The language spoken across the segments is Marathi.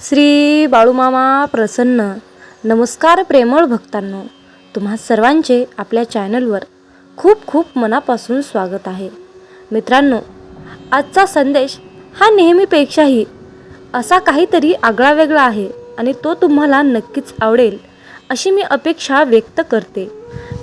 श्री बाळूमामा प्रसन्न. नमस्कार प्रेमळ भक्तांनो. तुम्हा सर्वांचे आपल्या चॅनलवर खूप खूप मनापासून स्वागत आहे. मित्रांनो आजचा संदेश हा नेहमीपेक्षाही असा काहीतरी आगळा वेगळा आहे आणि तो तुम्हाला नक्कीच आवडेल अशी मी अपेक्षा व्यक्त करते.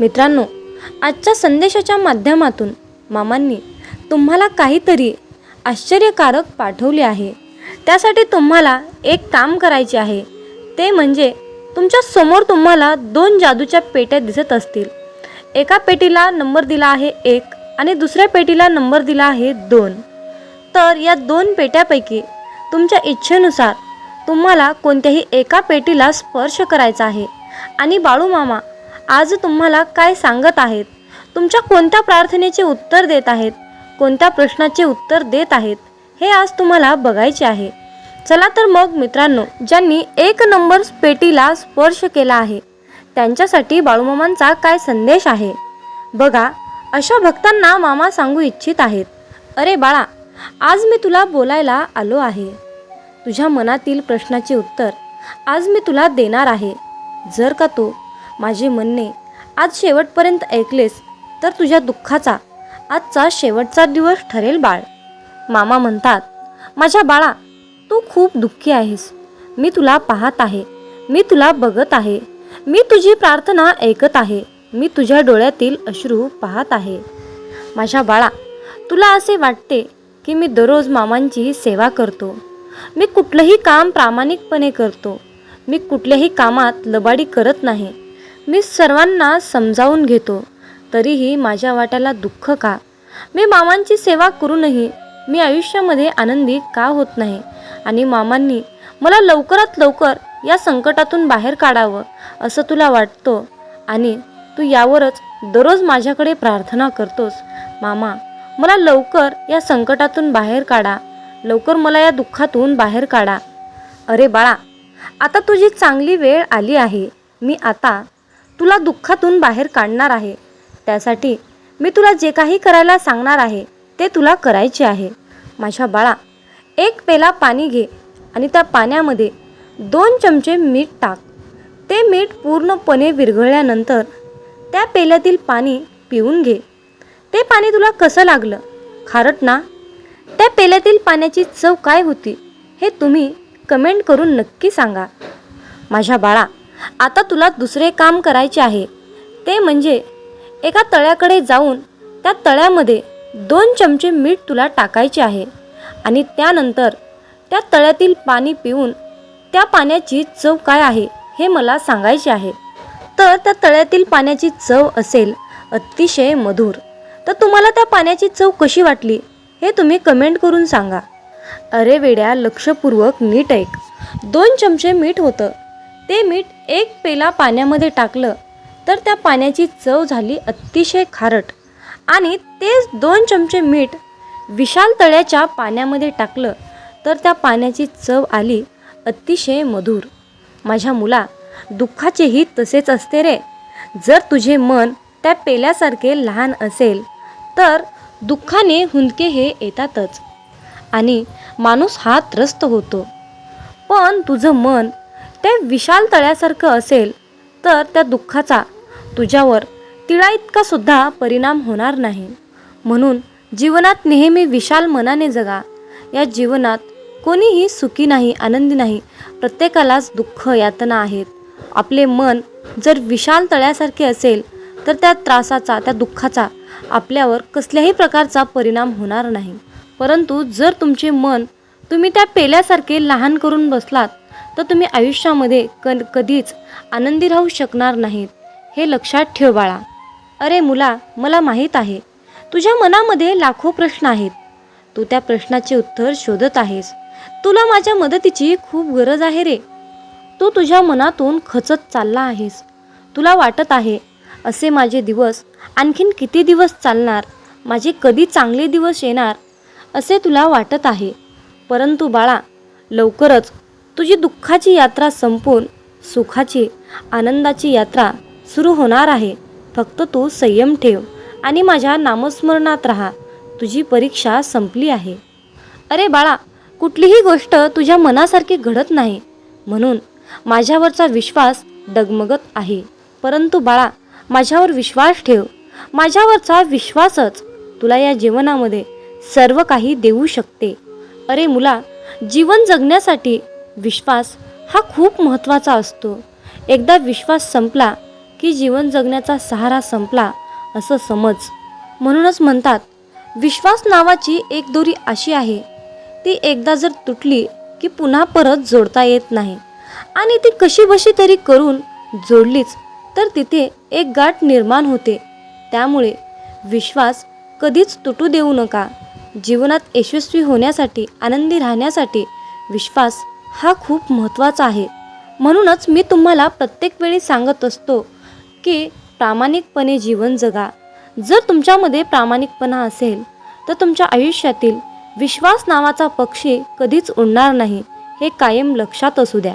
मित्रांनो आजच्या संदेशाच्या माध्यमातून मामांनी तुम्हाला काहीतरी आश्चर्यकारक पाठवले आहे. त्यासाठी तुम्हाला एक काम करायचे आहे. ते म्हणजे तुमच्यासमोर तुम्हाला दोन जादूच्या पेट्या दिसत असतील. एका पेटीला नंबर दिला आहे एक आणि दुसऱ्या पेटीला नंबर दिला आहे दोन. तर या दोन पेट्यापैकी तुमच्या इच्छेनुसार तुम्हाला कोणत्याही एका पेटीला स्पर्श करायचा आहे. आणि बाळूमामा आज तुम्हाला काय सांगत आहेत? तुमच्या कोणत्या प्रार्थनेचे उत्तर देत आहेत? कोणत्या प्रश्नाचे उत्तर देत आहेत? हे आज तुम्हाला बघायचे आहे. चला तर मग मित्रांनो ज्यांनी एक नंबर पेटीला स्पर्श केला आहे त्यांच्यासाठी बाळूमामांचा काय संदेश आहे? बघा अशा भक्तांना मामा सांगू इच्छित आहेत. अरे बाळा आज मी तुला बोलायला आलो आहे. तुझ्या मनातील प्रश्नाचे उत्तर आज मी तुला देणार आहे. जर का तू माझे म्हणणे आज शेवटपर्यंत ऐकलेस तर तुझ्या दुःखाचा आजचा शेवटचा दिवस ठरेल बाळ. मामा म्हणतात माझ्या बाळा तू खूप दुःखी आहेस. मी तुला पाहत आहे. मी तुला बघत आहे. मी तुझी प्रार्थना ऐकत आहे. मी तुझ्या डोळ्यातील अश्रू पाहत आहे. माझ्या बाळा तुला असे वाटते की मी दररोज मामांची सेवा करतो? मी कुठलंही काम प्रामाणिकपणे करतो. मी कुठल्याही कामात लबाडी करत नाही. मी सर्वांना समजावून घेतो. तरीही माझ्या वाट्याला दुःख का? मी मामांची सेवा करूनही मी आयुष्यामध्ये आनंदी का होत नाही? आणि मामांनी मला लवकरात लवकर या संकटातून बाहेर काढावं असं तुला वाटतं? आणि तू यावरच दररोज माझ्याकडे प्रार्थना करतोस? मामा मला लवकर या संकटातून बाहेर काढा. लवकर मला या दुःखातून बाहेर काढा. अरे बाळा आता तुझी चांगली वेळ आली आहे. मी आता तुला दुःखातून बाहेर काढणार आहे. त्यासाठी मी तुला जे काही करायला सांगणार आहे ते तुला करायचे आहे. माझ्या बाळा एक पेला पाणी घे आणि त्या पाण्यामध्ये दोन चमचे मीठ टाक. ते मीठ पूर्णपणे विरघळल्यानंतर त्या पेल्यातील पाणी पिऊन घे. ते पाणी तुला कसं लागलं? खारट ना? त्या पेल्यातील पाण्याची चव काय होती हे तुम्ही कमेंट करून नक्की सांगा. माझ्या बाळा आता तुला दुसरे काम करायचे आहे. ते म्हणजे एका तळ्याकडे जाऊन त्या तळ्यामध्ये दोन चमचे मीठ तुला टाकायचे आहे आणि त्यानंतर त्या तळ्यातील पाणी पिऊन त्या पाण्याची चव काय आहे हे मला सांगायचे आहे. तर त्या तळ्यातील पाण्याची चव असेल अतिशय मधुर. तर तुम्हाला त्या पाण्याची चव कशी वाटली हे तुम्ही कमेंट करून सांगा. अरे वेड्या लक्षपूर्वक नीट ऐक. दोन चमचे मीठ होतं. ते मीठ एक पेला पाण्यामध्ये टाकलं तर त्या पाण्याची चव झाली अतिशय खारट. आणि तेच दोन चमचे मीठ विशाल तळ्याच्या पाण्यामध्ये टाकलं तर त्या पाण्याची चव आली अतिशय मधुर. माझ्या मुला दुःखाचेही तसेच असते रे. जर तुझे मन त्या पेल्यासारखे लहान असेल तर दुःखाने हुंदके हे येतातच. आणि माणूस हा त्रस्त होतो. पण तुझं मन त्या विशाल तळ्यासारखं असेल तर त्या दुःखाचा तुझ्यावर तिळा इतका सुद्धा परिणाम होणार नाही. म्हणून जीवनात नेहमी विशाल मनाने जगा. या जीवनात कोणीही सुखी नाही आनंदी नाही प्रत्येकालाच दुःख यातना आहेत. आपले मन जर विशाल तळ्यासारखे असेल तर त्या त्रासाचा त्या दुःखाचा आपल्यावर कसल्याही प्रकारचा परिणाम होणार नाही. परंतु जर तुमचे मन तुम्ही त्या पेल्यासारखे लहान करून बसलात तर तुम्ही आयुष्यामध्ये क कधीच आनंदी राहू शकणार नाहीत. हे लक्षात ठेव बाळा. अरे मुला मला माहीत आहे. तुझ्या मनामध्ये लाखो प्रश्न आहेत. तू त्या प्रश्नाचे उत्तर शोधत आहेस. तुला माझ्या मदतीची खूप गरज आहे रे. तू तुझ्या मनातून खचत चालला आहेस. तुला वाटत आहे असे माझे दिवस आणखीन किती दिवस चालणार? माझे कधी चांगले दिवस येणार? असे तुला वाटत आहे. परंतु बाळा लवकरच तुझी दुःखाची यात्रा संपून सुखाची आनंदाची यात्रा सुरू होणार आहे. फक्त तू संयम ठेव आणि माझ्या नामस्मरणात राहा. तुझी परीक्षा संपली आहे. अरे बाळा कुठलीही गोष्ट तुझ्या मनासारखी घडत नाही. म्हणून माझ्यावरचा विश्वास डगमगत आहे. परंतु बाळा माझ्यावर विश्वास ठेव. माझ्यावरचा विश्वासच तुला या जीवनामध्ये सर्व काही देऊ शकते. अरे मुला जीवन जगण्यासाठी विश्वास हा खूप महत्त्वाचा असतो. एकदा विश्वास संपला की जीवन जगण्याचा सहारा संपला असं समज. म्हणूनच म्हणतात विश्वास नावाची एक दोरी अशी आहे ती एकदा जर तुटली की पुन्हा परत जोडता येत नाही. आणि ती कशी बशी तरी करून जोडलीच तर तिथे एक गाठ निर्माण होते. त्यामुळे विश्वास कधीच तुटू देऊ नका. जीवनात यशस्वी होण्यासाठी आनंदी राहण्यासाठी विश्वास हा खूप महत्त्वाचा आहे. म्हणूनच मी तुम्हाला प्रत्येक वेळी सांगत असतो की प्रामाणिकपणे जीवन जगा. जर तुमच्यामध्ये प्रामाणिकपणा असेल तर तुमच्या आयुष्यातील विश्वास नावाचा पक्षी कधीच उडणार नाही हे कायम लक्षात असू द्या.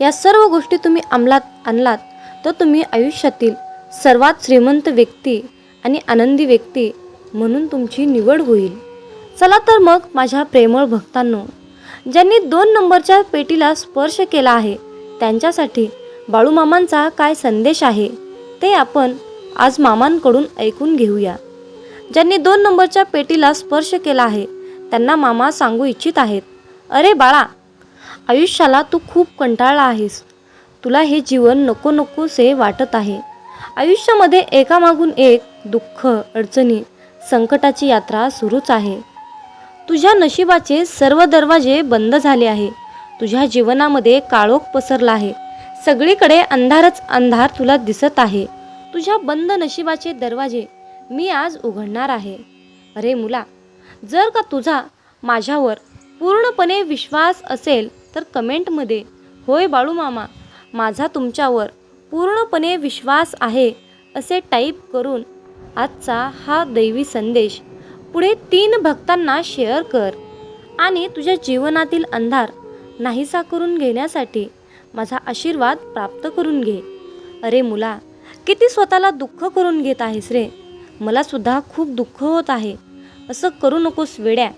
या सर्व गोष्टी तुम्ही अंमलात आणलात तर तुम्ही आयुष्यातील सर्वात श्रीमंत व्यक्ती आणि आनंदी व्यक्ती म्हणून तुमची निवड होईल. चला तर मग माझ्या प्रेमळ भक्तांनो ज्यांनी दोन नंबरच्या पेटीला स्पर्श केला आहे त्यांच्यासाठी बाळूमामांचा काय संदेश आहे? ते आपण आज मामांकडून ऐकून घेऊया. ज्यांनी दोन नंबरच्या पेटीला स्पर्श केला आहे त्यांना मामा सांगू इच्छित आहेत. अरे बाळा आयुष्याला तू खूप कंटाळला आहेस. तुला हे जीवन नको नकोसे वाटत आहे. आयुष्यामध्ये एकामागून एक दुःख अडचणी संकटाची यात्रा सुरूच आहे. तुझ्या नशिबाचे सर्व दरवाजे बंद झाले आहे. तुझ्या जीवनामध्ये काळोख पसरला आहे. सगळीकडे अंधारच अंधार तुला दिसत आहे. तुझ्या बंद नशिबाचे दरवाजे मी आज उघडणार आहे. अरे मुला जर का तुझा माझ्यावर पूर्णपणे विश्वास असेल तर कमेंटमध्ये होय बाळू मामा माझा तुमच्यावर पूर्णपणे विश्वास आहे असे टाईप करून आजचा हा दैवी संदेश पुढे तीन भक्तांना शेअर कर आणि तुझ्या जीवनातील अंधार नाहीसा करून घेण्यासाठी माझा आशीर्वाद प्राप्त करून घे. अरे मुला किती स्वतःला दुःख करून घेत आहेस रे? मला सुद्धा खूप दुःख होत आहे. असं करू नकोस वेड्या.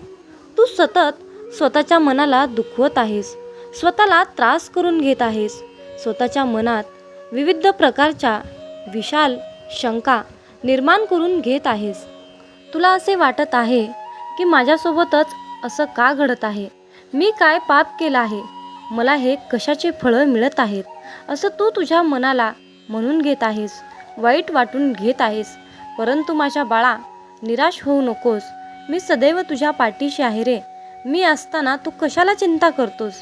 तू सतत स्वतःच्या मनाला दुखवत आहेस. स्वतःला त्रास करून घेत आहेस. स्वतःच्या मनात विविध प्रकारच्या विशाल शंका निर्माण करून घेत आहेस. तुला असे वाटत आहे की माझ्यासोबतच असं का घडत आहे? मी काय पाप केलं आहे? मला हे कशाचे फळं मिळत आहेत? असं तू तुझ्या मनाला म्हणून घेत आहेस वाईट वाटून घेत आहेस. परंतु माझ्या बाळा निराश होऊ नकोस. मी सदैव तुझ्या पाठीशी आहे रे. मी असताना तू कशाला चिंता करतोस?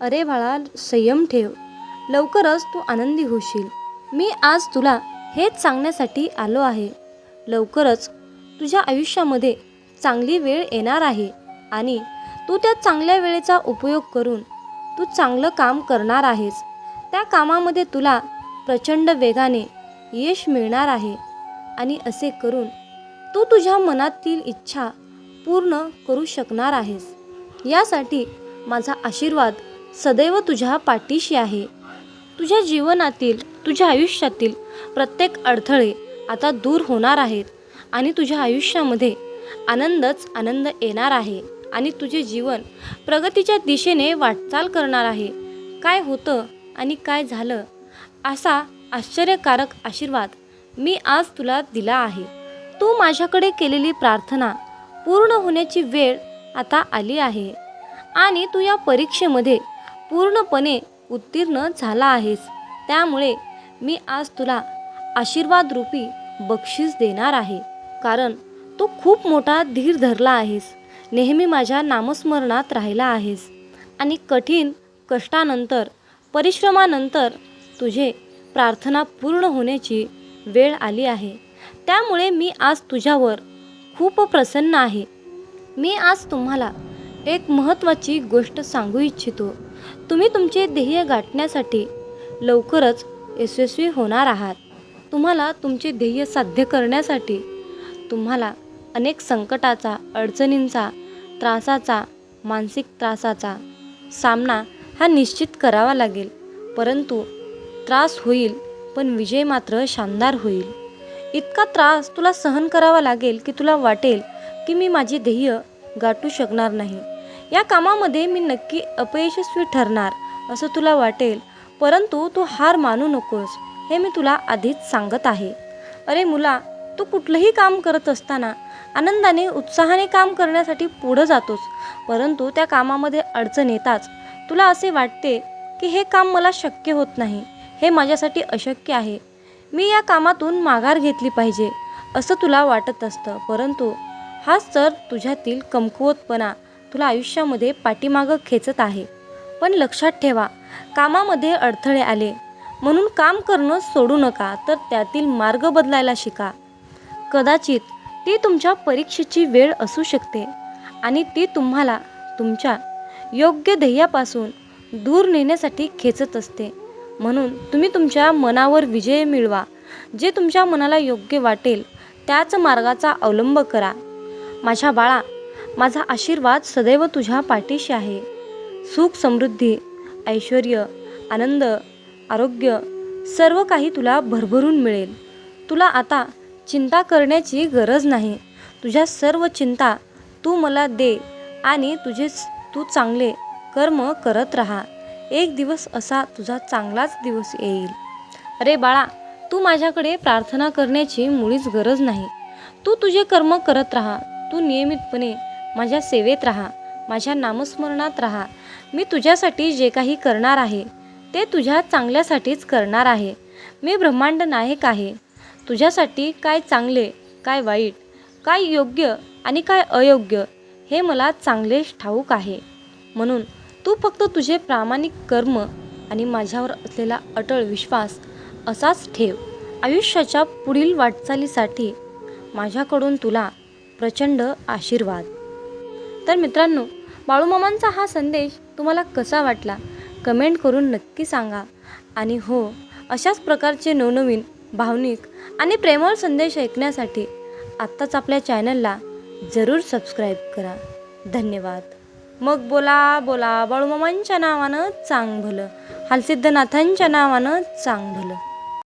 अरे बाळा संयम ठेव. लवकरच तू आनंदी होशील. मी आज तुला हेच सांगण्यासाठी आलो आहे. लवकरच तुझ्या आयुष्यामध्ये चांगली वेळ येणार आहे आणि तू त्या चांगल्या वेळेचा उपयोग करून तू चांगलं काम करणार आहेस. त्या कामामध्ये तुला प्रचंड वेगाने यश मिळणार आहे. आणि असे करून तू तुझ्या मनातील इच्छा पूर्ण करू शकणार आहेस. यासाठी माझा आशीर्वाद सदैव तुझ्या पाठीशी आहे. तुझ्या जीवनातील तुझ्या आयुष्यातील प्रत्येक अडथळे आता दूर होणार आहेत आणि तुझ्या आयुष्यामध्ये आनंदच आनंद येणार आहे. आणि तुझे जीवन प्रगतीच्या दिशेने वाटचाल करणार आहे. काय होतं आणि काय झालं असा आश्चर्यकारक आशीर्वाद मी आज तुला दिला आहे. तू माझ्याकडे केलेली प्रार्थना पूर्ण होण्याची वेळ आता आली आहे आणि तू या परीक्षेमध्ये पूर्णपणे उत्तीर्ण झाला आहेस. त्यामुळे मी आज तुला आशीर्वाद रूपी बक्षीस देणार आहे. कारण तू खूप मोठा धीर धरला आहेस. नेहमी माझ्या नामस्मरणात राहिला आहेस. आणि कठीण कष्टानंतर परिश्रमानंतर तुझे प्रार्थना पूर्ण होण्याची वेळ आली आहे. त्यामुळे मी आज तुझ्यावर खूप प्रसन्न आहे. मी आज तुम्हाला एक महत्त्वाची गोष्ट सांगू इच्छितो. तुम्ही तुमचे ध्येय गाठण्यासाठी लवकरच यशस्वी होणार आहात. तुम्हाला तुमचे ध्येय साध्य करण्यासाठी तुम्हाला अनेक संकटाचा अडचणींचा त्रासाचा मानसिक त्रासाचा सामना हा निश्चित करावा लागेल. परंतु त्रास होईल पण विजय मात्र शानदार होईल. इतका त्रास तुला सहन करावा लागेल की तुला वाटेल की मी माझे ध्येय गाठू शकणार नाही. या कामामध्ये मी नक्की अपयशस्वी ठरणार असं तुला वाटेल परंतु तू हार मानू नकोस हे मी तुला आधीच सांगत आहे. अरे मुला तू कुठलंही काम करत असताना आनंदाने उत्साहाने काम करण्यासाठी पुढं जातोस. परंतु त्या कामामध्ये अडचण येताच. तुला असे वाटते की हे काम मला शक्य होत नाही. हे माझ्यासाठी अशक्य आहे. मी या कामातून माघार घेतली पाहिजे असं तुला वाटत असतं. परंतु हाच तर तुझ्यातील कमकुवतपणा तुला आयुष्यामध्ये पाठीमागं खेचत आहे. पण लक्षात ठेवा कामामध्ये अडथळे आले. म्हणून काम करणं सोडू नका तर त्यातील मार्ग बदलायला शिका. कदाचित ती तुमच्या परीक्षेची वेळ असू शकते आणि ती तुम्हाला तुमच्या योग्य ध्येयापासून दूर नेण्यासाठी खेचत असते. म्हणून तुम्ही तुमच्या मनावर विजय मिळवा. जे तुमच्या मनाला योग्य वाटेल त्याच मार्गाचा अवलंब करा. माझ्या बाळा माझा आशीर्वाद सदैव तुझ्या पाठीशी आहे. सुख समृद्धी ऐश्वर आनंद आरोग्य सर्व काही तुला भरभरून मिळेल. तुला आता चिंता करण्याची गरज नाही. तुझ्या सर्व चिंता तू मला दे आणि तुझे तू चांगले कर्म करत राहा. एक दिवस असा तुझा चांगलाच दिवस येईल. अरे बाळा तू माझ्याकडे प्रार्थना करण्याची मुळीच गरज नाही. तू तुझे कर्म करत राहा. तू नियमितपणे माझ्या सेवेत राहा. माझ्या नामस्मरणात राहा. मी तुझ्यासाठी जे काही करणार आहे ते तुझ्या चांगल्यासाठीच करणार आहे. मी ब्रह्मांड नायक आहे. तुझ्यासाठी काय चांगले काय वाईट काय योग्य आणि काय अयोग्य हे मला चांगलेच ठाऊक आहे. म्हणून तू फक्त तुझे प्रामाणिक कर्म आणि माझ्यावर असलेला अटळ विश्वास असाच ठेव. आयुष्याच्या पुढील वाटचालीसाठी माझ्याकडून तुला प्रचंड आशीर्वाद. तर मित्रांनो बाळूमामांचा हा संदेश तुम्हाला कसा वाटला? कमेंट करून नक्की सांगा. आणि हो अशाच प्रकारचे नवनवीन भावनिक आणि प्रेमळ संदेश ऐकण्यासाठी आत्ताच आपल्या चॅनलला जरूर सबस्क्राईब करा. धन्यवाद. मग बोला बोला बाळूमामांच्या नावानं चांग भलं हालसिद्धनाथांच्या नावानं चांग भलं